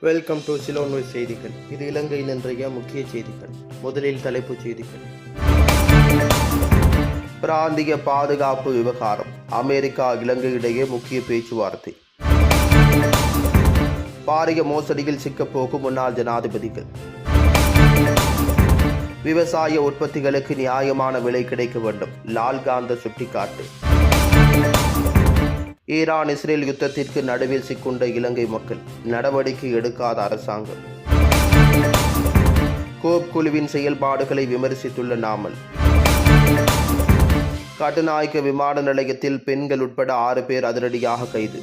Welcome to சிலோன்வை செய்திகள் இது இலங்கையின் இன்றைய முக்கிய செய்திகள். முதலில் தலைப்புச் செய்திகள். பிராந்திய பாதுகாப்பு விவகாரம். அமெரிக்கா இலங்கை இடையே முக்கிய பேச்சுவார்த்தை. பாரிய மோசடியில் சிக்கப்போகும் முன்னாள் ஜனாதிபதிகள். விவசாய உற்பத்திகளுக்கு நியாயமான விலை கிடைக்க வேண்டும். லால்காந்த சுட்டிக்காட்டு. ஈரான் இஸ்ரேல் யுத்தத்திற்கு நடுவில் சிக்குண்ட இலங்கை மக்கள் நடவடிக்கை எடுக்காத அரசாங்கம். கோப் குழுவின் செயல்பாடுகளை விமர்சித்துள்ள நாமல். கட்டுநாயக்க விமான நிலையத்தில் பெண்கள் உட்பட ஆறு பேர் அதிரடியாக கைது.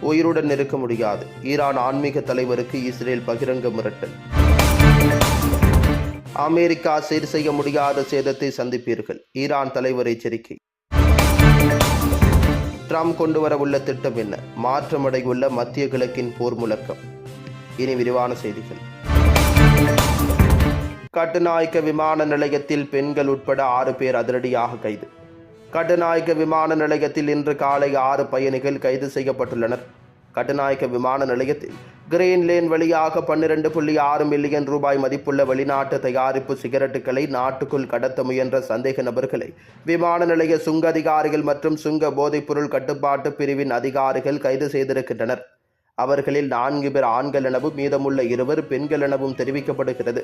உயிருடன் இருக்க முடியாது. ஈரான் ஆன்மீக தலைவருக்கு இஸ்ரேல் பகிரங்க மிரட்டல். அமெரிக்கா சீர் செய்ய முடியாத சேதத்தை சந்திப்பீர்கள். ஈரான் தலைவர் எச்சரிக்கை. ட்ரம்ப் கொண்டு வரவுள்ள திட்டம் என்ன? மாற்றமடையுள்ள மத்திய கிழக்கின் போர் முழக்கம். இனி விரிவான செய்திகள். கட்டுநாயக்க விமான நிலையத்தில் பெண்கள் உட்பட ஆறு பேர் அதிரடியாக கைது. கட்டுநாயக்க விமான நிலையத்தில் இன்று காலை ஆறு பயணிகள் கைது செய்யப்பட்டுள்ளனர். கட்டுநாயக்க விமான நிலையத்தில் கிரீன் லேன் வழியாக பன்னிரண்டு புள்ளி ஆறு மில்லியன் ரூபாய் மதிப்புள்ள வெளிநாட்டு தயாரிப்பு சிகரெட்டுகளை நாட்டுக்குள் கடத்த முயன்ற சந்தேக நபர்களை விமான நிலைய சுங்க அதிகாரிகள் மற்றும் சுங்க போதைப்பொருள் கட்டுப்பாட்டு பிரிவின் அதிகாரிகள் கைது செய்திருக்கின்றனர். அவர்களில் நான்கு பேர் ஆண்கள் எனவும் மீதமுள்ள இருவர் பெண்கள் எனவும் தெரிவிக்கப்படுகிறது.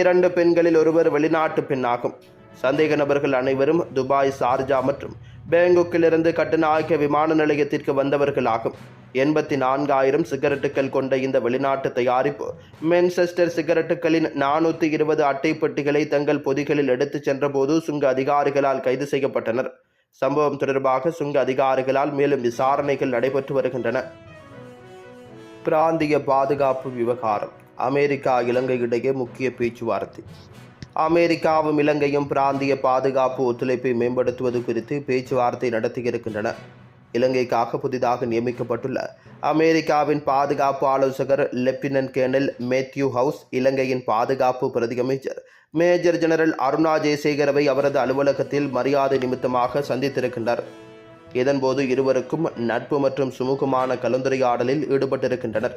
இரண்டு பெண்களில் ஒருவர் வெளிநாட்டு பெண்ணாகும். சந்தேக நபர்கள் அனைவரும் துபாய் சார்ஜா மற்றும் பேங்குக்கிலிருந்து கட்டுநாயக்க விமான நிலையத்திற்கு வந்தவர்களாகும். எண்பத்தி நான்காயிரம் சிகரெட்டுகள் கொண்ட இந்த வெளிநாட்டு தயாரிப்பு மென்செஸ்டர் சிகரெட்டுகளின் நானூற்றி இருபது அட்டைப்பெட்டிகளை தங்கள் பொதிகளில் எடுத்துச் சென்றபோது சுங்க அதிகாரிகளால் கைது செய்யப்பட்டனர். சம்பவம் தொடர்பாக சுங்க அதிகாரிகளால் மேலும் விசாரணைகள் நடைபெற்று வருகின்றன. பிராந்திய பாதுகாப்பு விவகாரம் அமெரிக்கா இலங்கை இடையே முக்கிய பேச்சுவார்த்தை. அமெரிக்காவும் இலங்கையும் பிராந்திய பாதுகாப்பு ஒத்துழைப்பை மேம்படுத்துவது குறித்து பேச்சுவார்த்தை நடத்தியிருக்கின்றன. இலங்கைக்காக புதிதாக நியமிக்கப்பட்டுள்ள அமெரிக்காவின் பாதுகாப்பு ஆலோசகர் லெப்டினன்ட் கேர்னல் மேத்யூ ஹவுஸ் இலங்கையின் பாதுகாப்பு பிரதியமைச்சர் மேஜர் ஜெனரல் அருணா ஜெயசேகரவை அவரது அலுவலகத்தில் மரியாதை நிமித்தமாக சந்தித்திருக்கின்றார். இதன்போது இருவருக்கும் நட்பு மற்றும் சுமூகமான கலந்துரையாடலில் ஈடுபட்டிருக்கின்றனர்.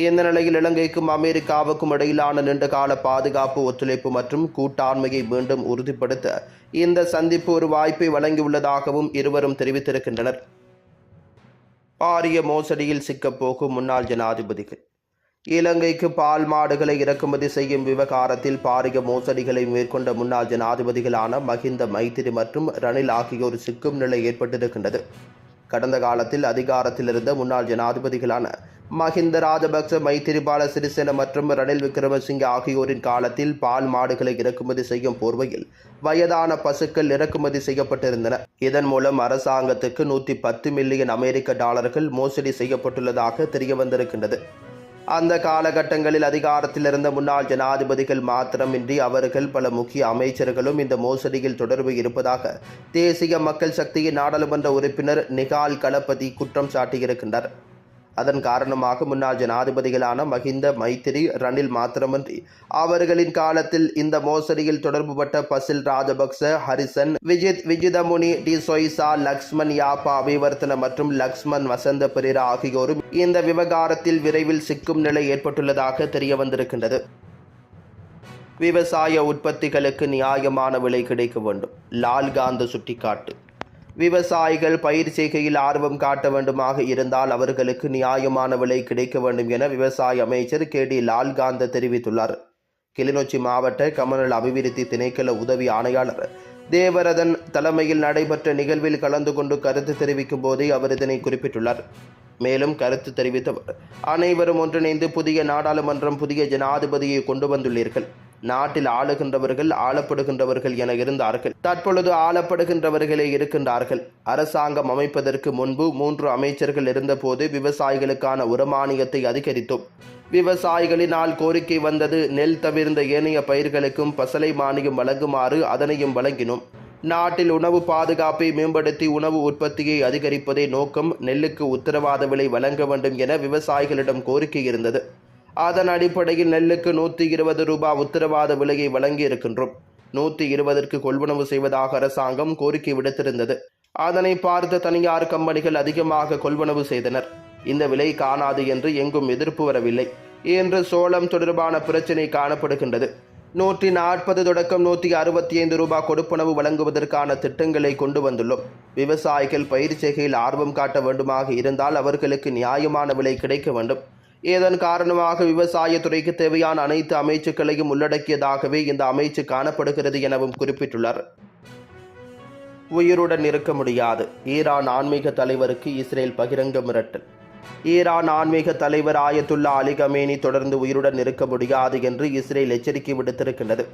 இந்த நிலையில் இலங்கைக்கும் அமெரிக்காவுக்கும் இடையிலான நீண்டகால பாதுகாப்பு ஒத்துழைப்பு மற்றும் கூட்டாண்மையை மீண்டும் உறுதிப்படுத்த இந்த சந்திப்பு ஒரு வாய்ப்பை வழங்கியுள்ளதாகவும் இருவரும் தெரிவித்திருக்கின்றனர். பாரிய மோசடியில் சிக்கப்போகும் முன்னாள் ஜனாதிபதிகள். இலங்கைக்கு பால் மாடுகளை இறக்குமதி செய்யும் விவகாரத்தில் பாரிய மோசடிகளை மேற்கொண்ட முன்னாள் ஜனாதிபதிகளான மஹிந்த மைத்திரி மற்றும் ரணில் ஆகியோர் சிக்கும் நிலை ஏற்பட்டிருக்கின்றது. கடந்த காலத்தில் அதிகாரத்தில் இருந்த முன்னாள் ஜனாதிபதிகளான மஹிந்த ராஜபக்ச மைத்திரிபால சிறிசேன மற்றும் ரணில் விக்ரமசிங்க ஆகியோரின் காலத்தில் பால் மாடுகளை இறக்குமதி செய்யும் போர்வையில் வயதான பசுக்கள் இறக்குமதி செய்யப்பட்டிருந்தன. இதன் மூலம் அரசாங்கத்துக்கு நூற்றி பத்து மில்லியன் அமெரிக்க டாலர்கள் மோசடி செய்யப்பட்டுள்ளதாக தெரியவந்திருக்கின்றது. அந்த காலகட்டங்களில் அதிகாரத்தில் இருந்த முன்னாள் ஜனாதிபதிகள் மாத்திரமின்றி அவர்கள் பல முக்கிய அமைச்சர்களும் இந்த மோசடியில் தொடர்பு இருப்பதாக தேசிய மக்கள் சக்தியின் நாடாளுமன்ற உறுப்பினர் நிகால் களபதி குற்றம் சாட்டியிருக்கின்றார். அதன் காரணமாக முன்னாள் ஜனாதிபதிகளான மஹிந்த மைத்திரி ரணில் மாத்திரமன்றி அவர்களின் காலத்தில் இந்த மோசடியில் தொடர்புபட்ட பசில் ராஜபக்ச ஹரிசன் விஜித் விஜிதமுனி டி சொய்சா லக்ஷ்மன் யாப்பா அபிவர்த்தன மற்றும் லக்ஷ்மன் வசந்த பெரிரா ஆகியோரும் இந்த விவகாரத்தில் விரைவில் சிக்கும் நிலை ஏற்பட்டுள்ளதாக தெரிய வந்திருக்கின்றது. விவசாய உற்பத்திகளுக்கு நியாயமான விலை கிடைக்க வேண்டும். லால்காந்த சுட்டிக்காட்டு. விவசாயிகள் பயிர் செய்கையில் ஆர்வம் காட்ட வேண்டுமாக இருந்தால் அவர்களுக்கு நியாயமான விலை கிடைக்க வேண்டும் என விவசாய அமைச்சர் கே. டி. லால்காந்த தெரிவித்துள்ளார். கிளிநொச்சி மாவட்ட கமநல அபிவிருத்தி திணைக்கள உதவி ஆணையாளர் தேவரதன் தலைமையில் நடைபெற்ற நிகழ்வில் கலந்து கொண்டு கருத்து தெரிவிக்கும் போதே அவர் இதனை குறிப்பிட்டுள்ளார். மேலும் கருத்து தெரிவித்தவர் அனைவரும் ஒன்றிணைந்து புதிய நாடாளுமன்றம் புதிய ஜனாதிபதியை கொண்டு வந்துள்ளீர்கள். நாட்டில் ஆளுகின்றவர்கள் ஆளப்படுகின்றவர்கள் என இருந்தார்கள். தற்பொழுது ஆளப்படுகின்றவர்களே இருக்கின்றார்கள். அரசாங்கம் அமைப்பதற்கு முன்பு மூன்று அமைச்சர்கள் இருந்தபோது விவசாயிகளுக்கான உரமானியத்தை அதிகரித்தோம். விவசாயிகளினால் கோரிக்கை வந்தது நெல் தவிர்ந்த ஏனைய பயிர்களுக்கும் பசலை மானியம் வழங்குமாறு அதனையும் வழங்கினோம். நாட்டில் உணவு பாதுகாப்பை மேம்படுத்தி உணவு உற்பத்தியை அதிகரிப்பதே நோக்கம். நெல்லுக்கு உத்தரவாத விலை வழங்க வேண்டும் என விவசாயிகளிடம் கோரிக்கை இருந்தது. அதன் அடிப்படையில் நெல்லுக்கு நூற்றி இருபது ரூபாய் உத்தரவாத விலையை வழங்கி இருக்கின்றோம் நூற்றி இருபதற்கு கொள்வனவு செய்வதாக அரசாங்கம் கோரிக்கை விடுத்திருந்தது. அதனை பார்த்த தனியார் கம்பெனிகள் அதிகமாக கொள்வனவு செய்தனர். இந்த விலை காணாது என்று எங்கும் எதிர்ப்பு வரவில்லை. என்று சோளம் தொடர்பான பிரச்சினை காணப்படுகின்றது. நூற்றி நாற்பது தொடக்கம் நூற்றி அறுபத்தி ஐந்து ரூபாய் கொடுப்பனவு வழங்குவதற்கான திட்டங்களை கொண்டு வந்துள்ளோம். விவசாயிகள் பயிர் செய்கையில் ஆர்வம் காட்ட வேண்டுமாக இருந்தால் அவர்களுக்கு நியாயமான விலை கிடைக்க வேண்டும். இதன் காரணமாக விவசாயத்துறைக்கு தேவையான அனைத்து அமைச்சுக்களையும் உள்ளடக்கியதாகவே இந்த அமைச்சு காணப்படுகிறது எனவும் குறிப்பிட்டுள்ளார். உயிருடன் இருக்க முடியாது. ஈரான் ஆன்மீக தலைவருக்கு இஸ்ரேல் பகிரங்க மிரட்டல். ஈரான் ஆன்மீக தலைவர் ஆயத்துல்லா அலி கமேனி தொடர்ந்து உயிருடன் இருக்க முடியாது என்று இஸ்ரேல் எச்சரிக்கை விடுத்திருக்கின்றது.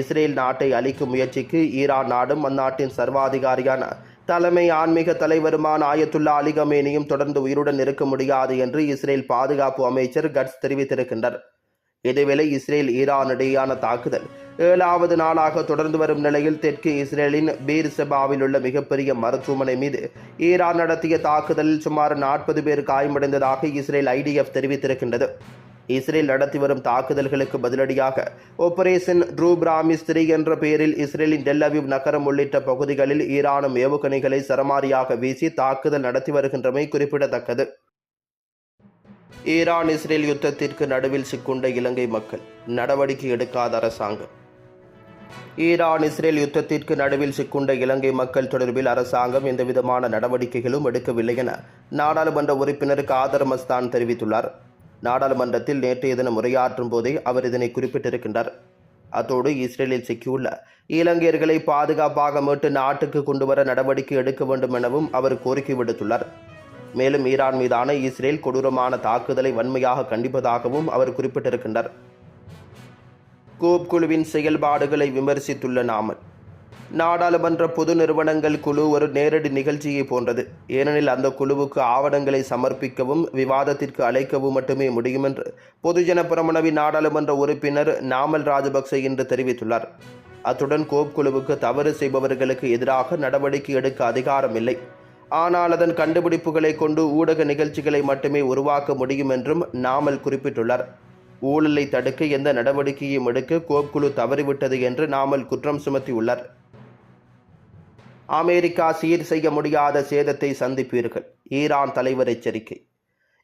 இஸ்ரேல் நாட்டை அழிக்கும் முயற்சிக்கு ஈரான் நாடும் அந்நாட்டின் சர்வாதிகாரியான தலைமை ஆன்மீக தலைவருமான ஆயத்துல்லா அலிகமேனியும் தொடர்ந்து உயிருடன் இருக்க முடியாது என்று இஸ்ரேல் பாதுகாப்பு அமைச்சர் கட்ஸ் தெரிவித்திருக்கின்றார் இதேவேளை இஸ்ரேல் ஈரானிடையான தாக்குதல் ஏழாவது நாளாக தொடர்ந்து வரும் நிலையில் தெற்கு இஸ்ரேலின் பீர் செபாவில் உள்ள மிகப்பெரிய மருத்துவமனை மீது ஈரான் நடத்திய தாக்குதலில் சுமார் நாற்பது பேர் காயமடைந்ததாக இஸ்ரேல் ஐடிஎஃப் தெரிவித்திருக்கின்றது. இஸ்ரேல் நடத்தி வரும் தாக்குதல்களுக்கு பதிலடியாக ஆபரேஷன் ட்ரூப்ராமிஸ் த்ரீ என்ற பெயரில் இஸ்ரேலின் டெல்லவிவ் நகரம் உள்ளிட்ட பகுதிகளில் ஈரானும் ஏவுகணைகளை சரமாரியாக வீசி தாக்குதல் நடத்தி வருகின்றமை குறிப்பிடத்தக்கது. ஈரான் இஸ்ரேல் யுத்தத்திற்கு நடுவில் சிக்குண்ட இலங்கை மக்கள். நடவடிக்கை எடுக்காத அரசாங்கம். ஈரான் இஸ்ரேல் யுத்தத்திற்கு நடுவில் சிக்குண்ட இலங்கை மக்கள் தொடர்பில் அரசாங்கம் எந்தவிதமான நடவடிக்கைகளும் எடுக்கவில்லை என நாடாளுமன்ற உறுப்பினருக்கு ஆதர் மஸ்தான் தெரிவித்துள்ளார். நாடாளுமன்றத்தில் நேற்றைய தினம் உரையாற்றும் போதே அவர் இதனை குறிப்பிட்டிருக்கின்றார். அத்தோடு இஸ்ரேலில் சிக்கியுள்ள இலங்கையர்களை பாதுகாப்பாக மீட்டு நாட்டுக்கு கொண்டு வர நடவடிக்கை எடுக்க வேண்டும் எனவும் அவர் கோரிக்கை விடுத்துள்ளார். மேலும் ஈரான் மீதான இஸ்ரேல் கொடூரமான தாக்குதலை வன்மையாக கண்டிப்பதாகவும் அவர் குறிப்பிட்டிருக்கின்றார். கோப் குழுவின் செயல்பாடுகளை விமர்சித்துள்ள நாமல் நாடாளுமன்ற பொது நிறுவனங்கள் குழு ஒரு நேரடி நிகழ்ச்சியை போன்றது. ஏனெனில் அந்த குழுவுக்கு ஆவணங்களை சமர்ப்பிக்கவும் விவாதத்திற்கு அழைக்கவும் மட்டுமே முடியும் என்று பொதுஜன பிரமணவி நாடாளுமன்ற உறுப்பினர் நாமல் ராஜபக்சே இன்று தெரிவித்துள்ளார். அத்துடன் கோப் குழுவுக்கு தவறு செய்பவர்களுக்கு எதிராக நடவடிக்கை எடுக்க அதிகாரம் இல்லை ஆனால் அதன் கண்டுபிடிப்புகளை கொண்டு ஊடக நிகழ்ச்சிகளை மட்டுமே உருவாக்க முடியும் என்றும் நாமல் குறிப்பிட்டுள்ளார். ஊழலை தடுக்க எந்த நடவடிக்கையும் எடுக்க கோப் குழு தவறிவிட்டது என்று நாமல் குற்றம் சுமத்தியுள்ளார். அமெரிக்கா சீர் செய்ய முடியாத சேதத்தை சந்திப்பீர்கள். ஈரான் தலைவர் எச்சரிக்கை.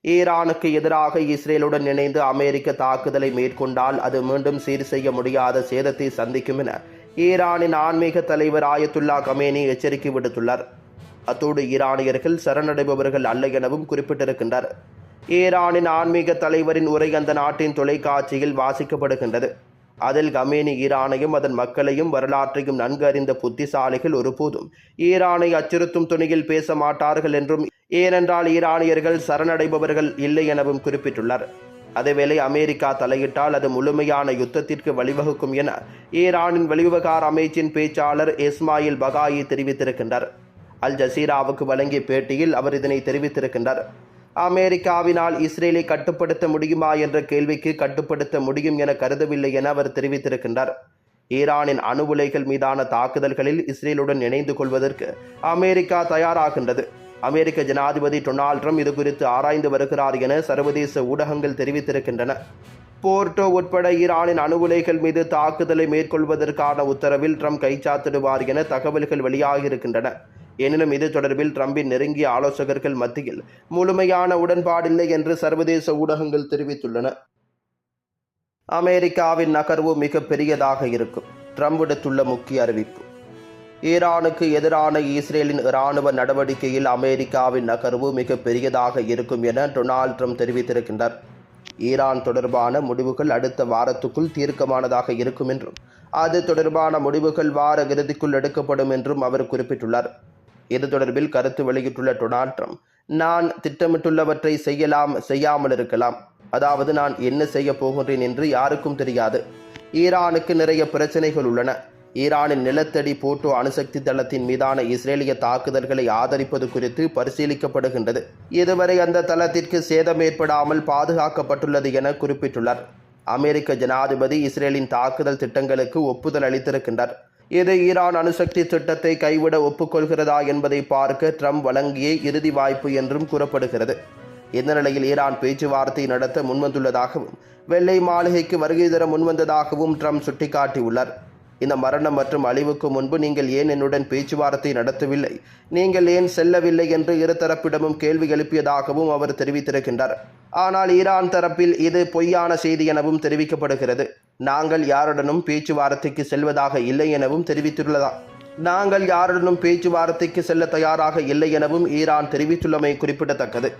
ஈரானுக்கு எதிராக இஸ்ரேலுடன் இணைந்து அமெரிக்க தாக்குதலை மேற்கொண்டால் அது மீண்டும் சீர் செய்ய முடியாத சேதத்தை சந்திக்கும் என ஈரானின் ஆன்மீக தலைவர் ஆயத்துல்லா கமேனி எச்சரிக்கை விடுத்துள்ளார். அத்தோடு ஈரானியர்கள் சரணடைபவர்கள் அல்ல எனவும் குறிப்பிட்டிருக்கின்றார். ஈரானின் ஆன்மீக தலைவரின் உரை அந்த நாட்டின் தொலைக்காட்சியில் வாசிக்கப்படுகின்றது. அதில் கமேனி ஈரானையும் அதன் மக்களையும் வரலாற்றையும் நன்கு அறிந்த புத்திசாலிகள் ஒருபோதும் ஈரானை அச்சுறுத்தும் துணியில் பேச மாட்டார்கள் என்றும் ஏனென்றால் ஈரானியர்கள் சரணடைபவர்கள் இல்லை எனவும் குறிப்பிட்டுள்ளார். அதேவேளை அமெரிக்கா தலையிட்டால் அது முழுமையான யுத்தத்திற்கு வழிவகுக்கும் என ஈரானின் வெளிவிவகார அமைச்சின் பேச்சாளர் இஸ்மாயில் பகாயி தெரிவித்திருக்கின்றார். அல் ஜசீராவுக்கு வழங்கிய பேட்டியில் அவர் இதனை தெரிவித்திருக்கின்றார். அமெரிக்காவினால் இஸ்ரேலை கட்டுப்படுத்த முடியுமா என்ற கேள்விக்கு கட்டுப்படுத்த முடியும் என கருதவில்லை என அவர் தெரிவித்திருக்கின்றார். ஈரானின் அணு உலைகள் மீதான தாக்குதல்களில் இஸ்ரேலுடன் இணைந்து கொள்வதற்கு அமெரிக்கா தயாராகின்றது. அமெரிக்க ஜனாதிபதி டொனால்ட் ட்ரம்ப் இது குறித்து ஆராய்ந்து வருகிறார் என சர்வதேச ஊடகங்கள் தெரிவித்திருக்கின்றன. போர்ட்டோ உட்பட ஈரானின் அணு உலைகள் மீது தாக்குதலை மேற்கொள்வதற்கான உத்தரவில் ட்ரம்ப் கைச்சாத்திடுவார் என தகவல்கள் வெளியாகியிருக்கின்றன. எனினும் இது தொடர்பில் ட்ரம்பின் நெருங்கிய ஆலோசகர்கள் மத்தியில் முழுமையான உடன்பாடில்லை என்று சர்வதேச ஊடகங்கள் தெரிவித்துள்ளன. அமெரிக்காவின் நகர்வு மிக பெரியதாக இருக்கும். ட்ரம்ப் விடுத்துள்ள முக்கிய அறிவிப்பு. ஈரானுக்கு எதிரான இஸ்ரேலின் இராணுவ நடவடிக்கையில் அமெரிக்காவின் நகர்வு மிக பெரியதாக இருக்கும் என டொனால்ட் ட்ரம்ப் தெரிவித்திருக்கின்றார். ஈரான் தொடர்பான முடிவுகள் அடுத்த வாரத்துக்குள் தீர்க்கமானதாக இருக்கும் என்றும் அது தொடர்பான முடிவுகள் வார இறுதிக்குள் எடுக்கப்படும் என்றும் அவர் குறிப்பிட்டுள்ளார். இது தொடர்பில் கருத்து வெளியிட்டுள்ள டொனால்ட் ட்ரம்ப் நான் திட்டமிட்டுள்ளவற்றை செய்யலாம் செய்யாமல் இருக்கலாம். அதாவது நான் என்ன செய்ய போகின்றேன் என்று யாருக்கும் தெரியாது. ஈரானுக்கு நிறைய பிரச்சனைகள் உள்ளன. ஈரானின் நிலத்தடி போட்டோ அணுசக்தி தளத்தின் மீதான இஸ்ரேலிய தாக்குதல்களை ஆதரிப்பது குறித்து பரிசீலிக்கப்படுகின்றது. இதுவரை அந்த தளத்திற்கு சேதம் ஏற்படாமல் பாதுகாக்கப்பட்டுள்ளது என குறிப்பிட்டுள்ளார். அமெரிக்க ஜனாதிபதி இஸ்ரேலின் தாக்குதல் திட்டங்களுக்கு ஒப்புதல் அளித்திருக்கின்றார். இது ஈரான் அணுசக்தி திட்டத்தை கைவிட ஒப்புக்கொள்கிறதா என்பதை பார்க்க ட்ரம்ப் வழங்கிய இறுதி வாய்ப்பு என்றும் கூறப்படுகிறது. இந்த நிலையில் ஈரான் பேச்சுவார்த்தை நடத்த முன்வந்துள்ளதாகவும் வெள்ளை மாளிகைக்கு வருகை தர முன்வந்ததாகவும் ட்ரம்ப் சுட்டிக்காட்டியுள்ளார். இந்த மரணம் மற்றும் அழிவுக்கு முன்பு நீங்கள் ஏன் என்னுடன் பேச்சுவார்த்தை நடத்தவில்லை? நீங்கள் ஏன் செல்லவில்லை என்று இருதரப்பிடமும் கேள்வி எழுப்பியதாகவும் அவர் தெரிவித்திருக்கின்றார். ஆனால் ஈரான் தரப்பில் இது பொய்யான செய்தி எனவும் தெரிவிக்கப்படுகிறது. நாங்கள் யாருடனும் பேச்சுவார்த்தைக்கு செல்வதாக இல்லை எனவும் தெரிவித்துள்ளதா நாங்கள் யாருடனும் பேச்சுவார்த்தைக்கு செல்ல தயாராக இல்லை எனவும் ஈரான் தெரிவித்துள்ளமை குறிப்பிடத்தக்கது.